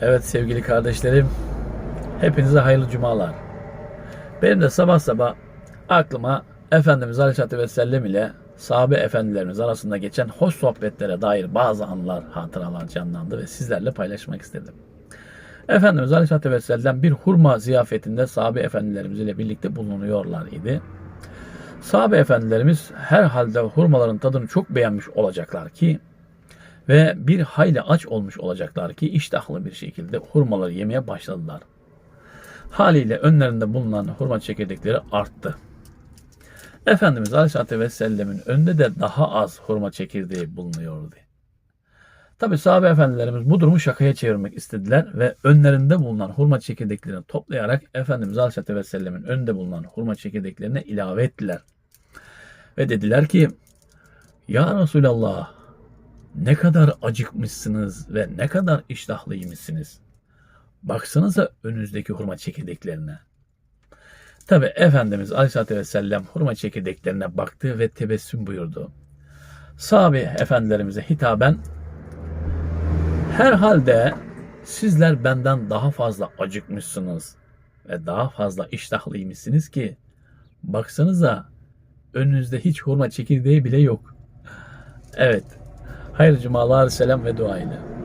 Evet sevgili kardeşlerim, hepinize hayırlı cumalar. Benim de sabah sabah aklıma Efendimiz Aleyhisselatü Vesselam ile sahabe efendilerimiz arasında geçen hoş sohbetlere dair bazı anlar, hatıralar canlandı ve sizlerle paylaşmak istedim. Efendimiz Aleyhisselatü Vesselam bir hurma ziyafetinde sahabe efendilerimiz ile birlikte bulunuyorlar idi. Sahabe efendilerimiz herhalde hurmaların tadını çok beğenmiş olacaklar ki ve bir hayli aç olmuş olacaklar ki iştahlı bir şekilde hurmaları yemeye başladılar. Haliyle önlerinde bulunan hurma çekirdekleri arttı. Efendimiz Aleyhisselatü Vesselam'ın önünde de daha az hurma çekirdeği bulunuyordu. Tabi sahabe efendilerimiz bu durumu şakaya çevirmek istediler ve önlerinde bulunan hurma çekirdeklerini toplayarak Efendimiz Aleyhisselatü Vesselam'ın önünde bulunan hurma çekirdeklerine ilave ettiler. Ve dediler ki Ya Resulallah ne kadar acıkmışsınız ve ne kadar iştahlıymışsınız. Baksanıza önünüzdeki hurma çekirdeklerine. Tabi Efendimiz Aleyhisselatü Vesselam hurma çekirdeklerine baktı ve tebessüm buyurdu. Sahabe efendilerimize hitaben herhalde sizler benden daha fazla acıkmışsınız ve daha fazla iştahlıymışsınız ki baksanıza önünüzde hiç hurma çekirdeği bile yok. Evet. Hayırlı cumalar, selam ve dua ile.